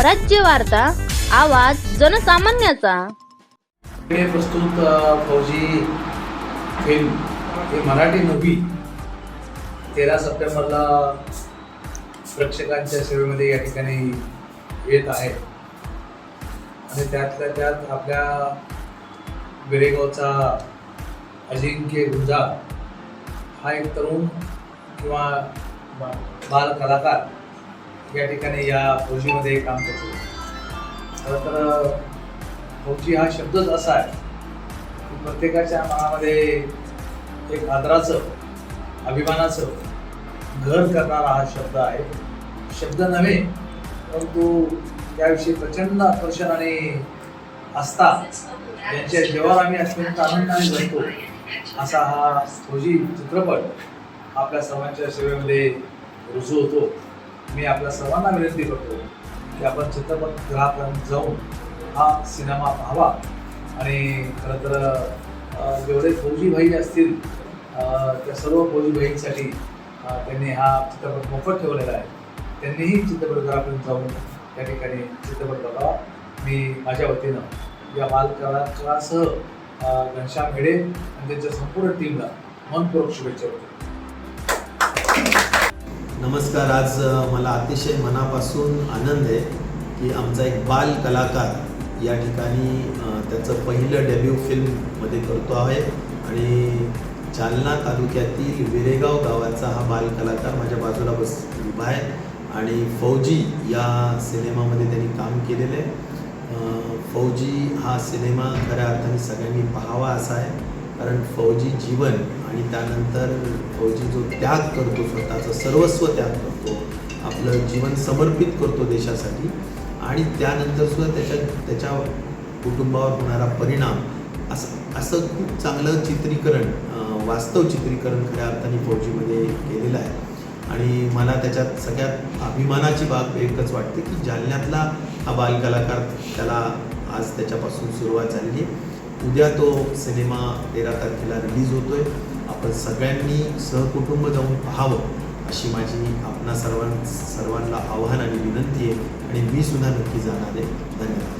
स्वराज्य वार्ता आवाज जनसामान्याचा. हे प्रस्तुत फौजी फिल्म हे मराठी नवी तेरा सप्टेंबरला प्रेक्षकांच्या सेवेमध्ये या ठिकाणी येत आहे. आणि त्यातल्या त्यात आपल्या बिरेगावचा अजिंक्य गुंजा हा एक तरुण किंवा बाल कलाकार या ठिकाणी या फौजीमध्ये काम करतो. खरं तर फौजी हा शब्दच असा आहे की प्रत्येकाच्या मनामध्ये एक आदराचं अभिमानाचं घर करणारा हा शब्द आहे. शब्द नव्हे परंतु त्याविषयी प्रचंड आकर्षण आणि आस्था यांच्या जेव्हा आम्ही अत्यंत आनंदाने जगतो असा हा फौजी चित्रपट आपल्या सर्वांच्या सेवेमध्ये रुजू होतो. मी आपल्या सर्वांना विनंती करतो की आपण चित्रपटगृहापर्यंत जाऊन हा सिनेमा पाहावा. आणि खरं तर जेवढे फौजी भाई असतील त्या सर्व फौजी भाईंसाठी त्यांनी हा चित्रपट मोफत ठेवलेला आहे. त्यांनीही चित्रपटगृहापर्यंत जाऊन त्या ठिकाणी चित्रपट बघावा. मी माझ्या वतीनं या बालकलाकारासह घनश्याम हेडे आणि त्यांच्या संपूर्ण टीमला मनपूर्वक शुभेच्छा देतो. नमस्कार आज मला अतिशय मनापासून आनंद आहे की आमचा एक बाल कलाकार या ठिकाणी त्याचं पहिलं डेब्यू फिल्ममध्ये करतो आहे आणि जालना तालुक्यातील विरेगाव गावाचा हा बाल कलाकार माझ्या बाजूला बस उभा आहे आणि फौजी या सिनेमामध्ये त्यांनी काम केलेलं आहे. फौजी हा सिनेमा खऱ्या अर्थाने सगळ्यांनी पाहावा असा आहे. कारण फौजी जीवन आणि त्यानंतर फौजी जो त्याग करतो स्वतःचं सर्वस्व त्याग करतो आपलं जीवन समर्पित करतो देशासाठी आणि त्यानंतर सुद्धा त्याच्या त्याच्या कुटुंबावर होणारा परिणाम असं असं खूप चांगलं चित्रीकरण वास्तव चित्रीकरण खऱ्या अर्थाने फौजीमध्ये केलेलं आहे. आणि मला त्याच्यात सगळ्यात अभिमानाची बाब एकच वाटते की जालन्यातला हा बालकलाकार त्याला आज त्याच्यापासून सुरुवात झालेली आहे. उद्या तो सिनेमा तेरा तारखेला रिलीज होतोय. आपण सगळ्यांनी सहकुटुंब जाऊन पाहावं अशी माझी आपणा सर्वां सर्वांना आव्हान आणि विनंती आहे. आणि मी सुद्धा नक्की जाणार आहे. धन्यवाद.